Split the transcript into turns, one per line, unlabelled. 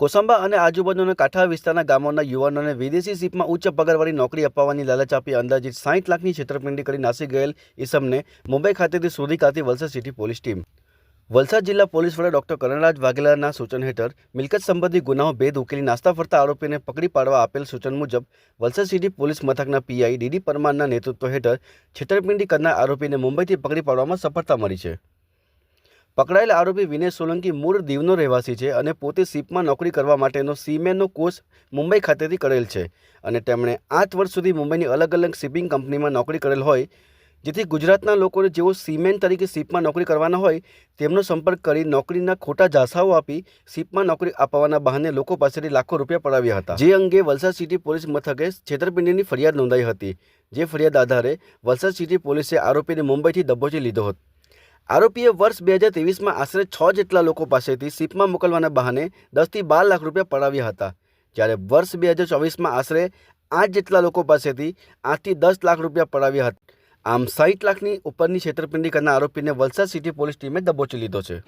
કોસંબા અને આજુબાજુના કાંઠા વિસ્તારના ગામોના યુવાનોને વિદેશી સીપમાં ઉચ્ચ પગારવાળી નોકરી અપાવવાની લાલચ આપી અંદાજિત સાઠ લાખની છેતરપિંડી કરી નાસી ગયેલ ઈસમને મુંબઈ ખાતેથી શોધી કાઢતી Valsad city police team. Valsad જિલ્લા પોલીસ વડા ડોક્ટર કરણરાજ વાઘેલાના સૂચન હેઠળ મિલકત સંબંધી ગુનાઓ ભેદ ઉકેલી નાસ્તા ફરતા આરોપીને પકડી પાડવા આપેલ સૂચન મુજબ વલસાડ સિટી પોલીસ મથકના પીઆઈ ડીડી પરમારના નેતૃત્વ હેઠળ છેતરપિંડી કરનાર આરોપીને મુંબઈથી પકડી પાડવામાં સફળતા મળી છે. પકડાયેલ આરોપી વિનેશ સોલંકી મૂળ દીવનો રહેવાસી છે અને પોતે સીપમાં નોકરી કરવા માટેનો સીમેનનો કોર્સ મુંબઈ ખાતેથી કરેલ છે. અને તેમણે આઠ વર્ષ સુધી મુંબઈની અલગ અલગ શિપિંગ કંપનીમાં નોકરી કરેલ હોય, જેથી ગુજરાતના લોકોને જેઓ સીમેન તરીકે સીપમાં નોકરી કરવાના હોય, તેમનો સંપર્ક કરી નોકરીના ખોટા જાસાઓ આપી સીપમાં નોકરી અપાવવાના બહાને લોકો પાસેથી લાખો રૂપિયા પડાવ્યા હતા. જે અંગે વલસાડ સિટી પોલીસ મથકે છેતરપિંડીની ફરિયાદ નોંધાઈ હતી, જે ફરિયાદ આધારે વલસાડ સિટી પોલીસે આરોપીને મુંબઈથી દબોચી લીધો હતો. આરોપીએ વર્ષ બે હજાર ત્રેવીસમાં આશરે છ જેટલા લોકો પાસેથી સીપમાં મોકલવાના બહાને દસથી બાર લાખ રૂપિયા પડાવ્યા હતા. જ્યારે વર્ષ બે હજાર ચોવીસમાં આશરે આઠ જેટલા લોકો પાસેથી આઠથી દસ લાખ રૂપિયા પડાવ્યા હતા. આમ સાઠ લાખની ઉપરની છેતરપિંડી કરનાર આરોપીને વલસાડ સિટી પોલીસ ટીમે દબોચી લીધો છે.